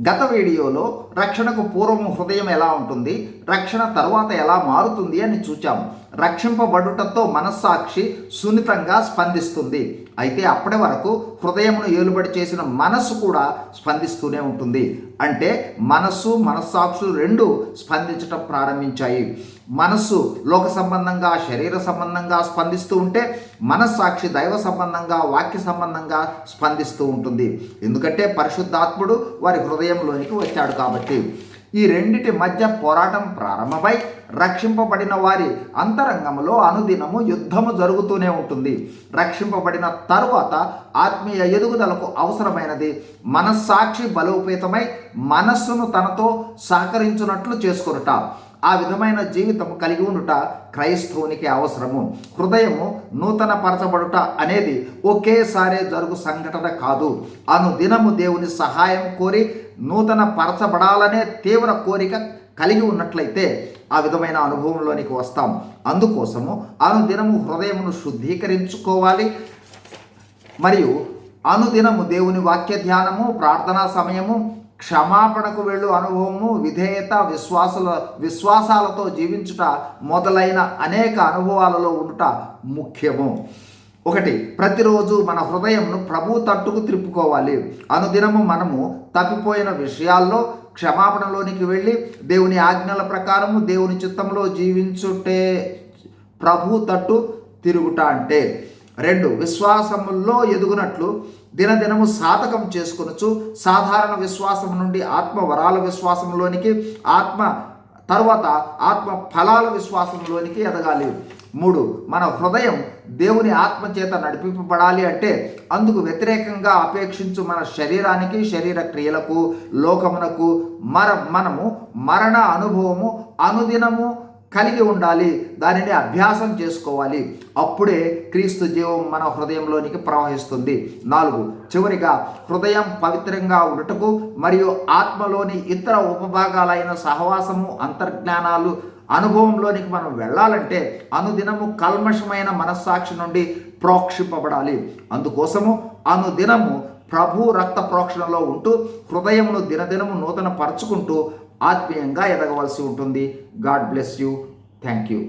గత వీడియోలో రక్షణకు పూర్వము హృదయం ఎలా ఉంటుంది రక్షణ తర్వాత ఎలా మారుతుంది అని చూచాం రక్షింపబడుటతో మనస్సాక్షి సున్నితంగా స్పందిస్తుంది. అయితే అప్పటి వరకు హృదయమును ఏలుబడి చేసిన మనస్సు కూడా స్పందిస్తూనే ఉంటుంది. అంటే మనస్సు మనస్సాక్షులు రెండు స్పందించటం ప్రారంభించాయి. మనస్సు లోక సంబంధంగా శరీర సంబంధంగా స్పందిస్తూ ఉంటే మనస్సాక్షి దైవ సంబంధంగా వాక్య సంబంధంగా స్పందిస్తూ ఉంటుంది. ఎందుకంటే పరిశుద్ధాత్ముడు వారి హృదయంలోనికి వచ్చాడు కాబట్టి. ఈ రెండిటి మధ్య పోరాటం ప్రారంభమై రక్షింపబడిన వారి అంతరంగంలో అనుదినము యుద్ధము జరుగుతూనే ఉంటుంది. రక్షింపబడిన తరువాత ఆత్మీయ ఎదుగుదలకు అవసరమైనది మనస్సాక్షి బలోపేతమై మనస్సును తనతో సహకరించున్నట్లు చేసుకొనుట. ఆ విధమైన జీవితం కలిగి ఉండుట క్రైస్తవునికి అవసరము. హృదయము నూతన పరచబడుట అనేది ఒకేసారి జరుగు సంఘటన కాదు. అనుదినము దేవుని సహాయం కోరి నూతన పరచబడాలనే తీవ్ర కోరిక కలిగి ఉన్నట్లయితే ఆ విధమైన అనుభవంలోనికి వస్తాం. అందుకోసము అనుదినము హృదయమును శుద్ధీకరించుకోవాలి. మరియు అనుదినము దేవుని వాక్య ధ్యానము ప్రార్థనా సమయము క్షమాపణకు వెళ్ళు అనుభవము విధేయత విశ్వాసల విశ్వాసాలతో జీవించుట మొదలైన అనేక అనుభవాలలో ఉండుట ముఖ్యము. ఒకటి ప్రతిరోజు మన హృదయంను ప్రభు తట్టుకు త్రిప్పుకోవాలి అనుదినము మనము తప్పిపోయిన విషయాల్లో క్షమాపణలోనికి వెళ్ళి దేవుని ఆజ్ఞల ప్రకారము దేవుని చిత్తంలో జీవించుటే ప్రభు తట్టు తిరుగుట అంటే రెండు విశ్వాసముల్లో ఎదుగునట్లు దినదినము సాధకం చేసుకొనొచ్చు సాధారణ విశ్వాసం నుండి ఆత్మ వరాల విశ్వాసంలోనికి ఆత్మ తర్వాత ఆత్మ ఫలాల విశ్వాసంలోనికి ఎదగాలి. మూడు మన హృదయం దేవుని ఆత్మ చేత నడిపింపబడాలి అంటే అందుకు వ్యతిరేకంగా అపేక్షించు మన శరీరానికి శరీర క్రియలకు లోకమునకు మర మనము మరణ అనుభవము అనుదినము కలిగి ఉండాలి దానిని అభ్యాసం చేసుకోవాలి. అప్పుడే క్రీస్తు జీవం మన హృదయంలోనికి ప్రవహిస్తుంది. నాలుగు చివరిగా హృదయం పవిత్రంగా ఉండటకు మరియు ఆత్మలోని ఇతర ఉపభాగాలైన సహవాసము అంతర్జ్ఞానాలు అనుభవంలోనికి మనం వెళ్ళాలంటే అనుదినము కల్మషమైన మనస్సాక్షి నుండి ప్రోక్షింపబడాలి. అందుకోసము అనుదినము ప్రభు రక్త ప్రోక్షణలో ఉంటూ హృదయమును దినదినము నూతన పరుచుకుంటూ ఆత్మీయంగా ఎదగవలసి ఉంటుంది. God bless you. Thank you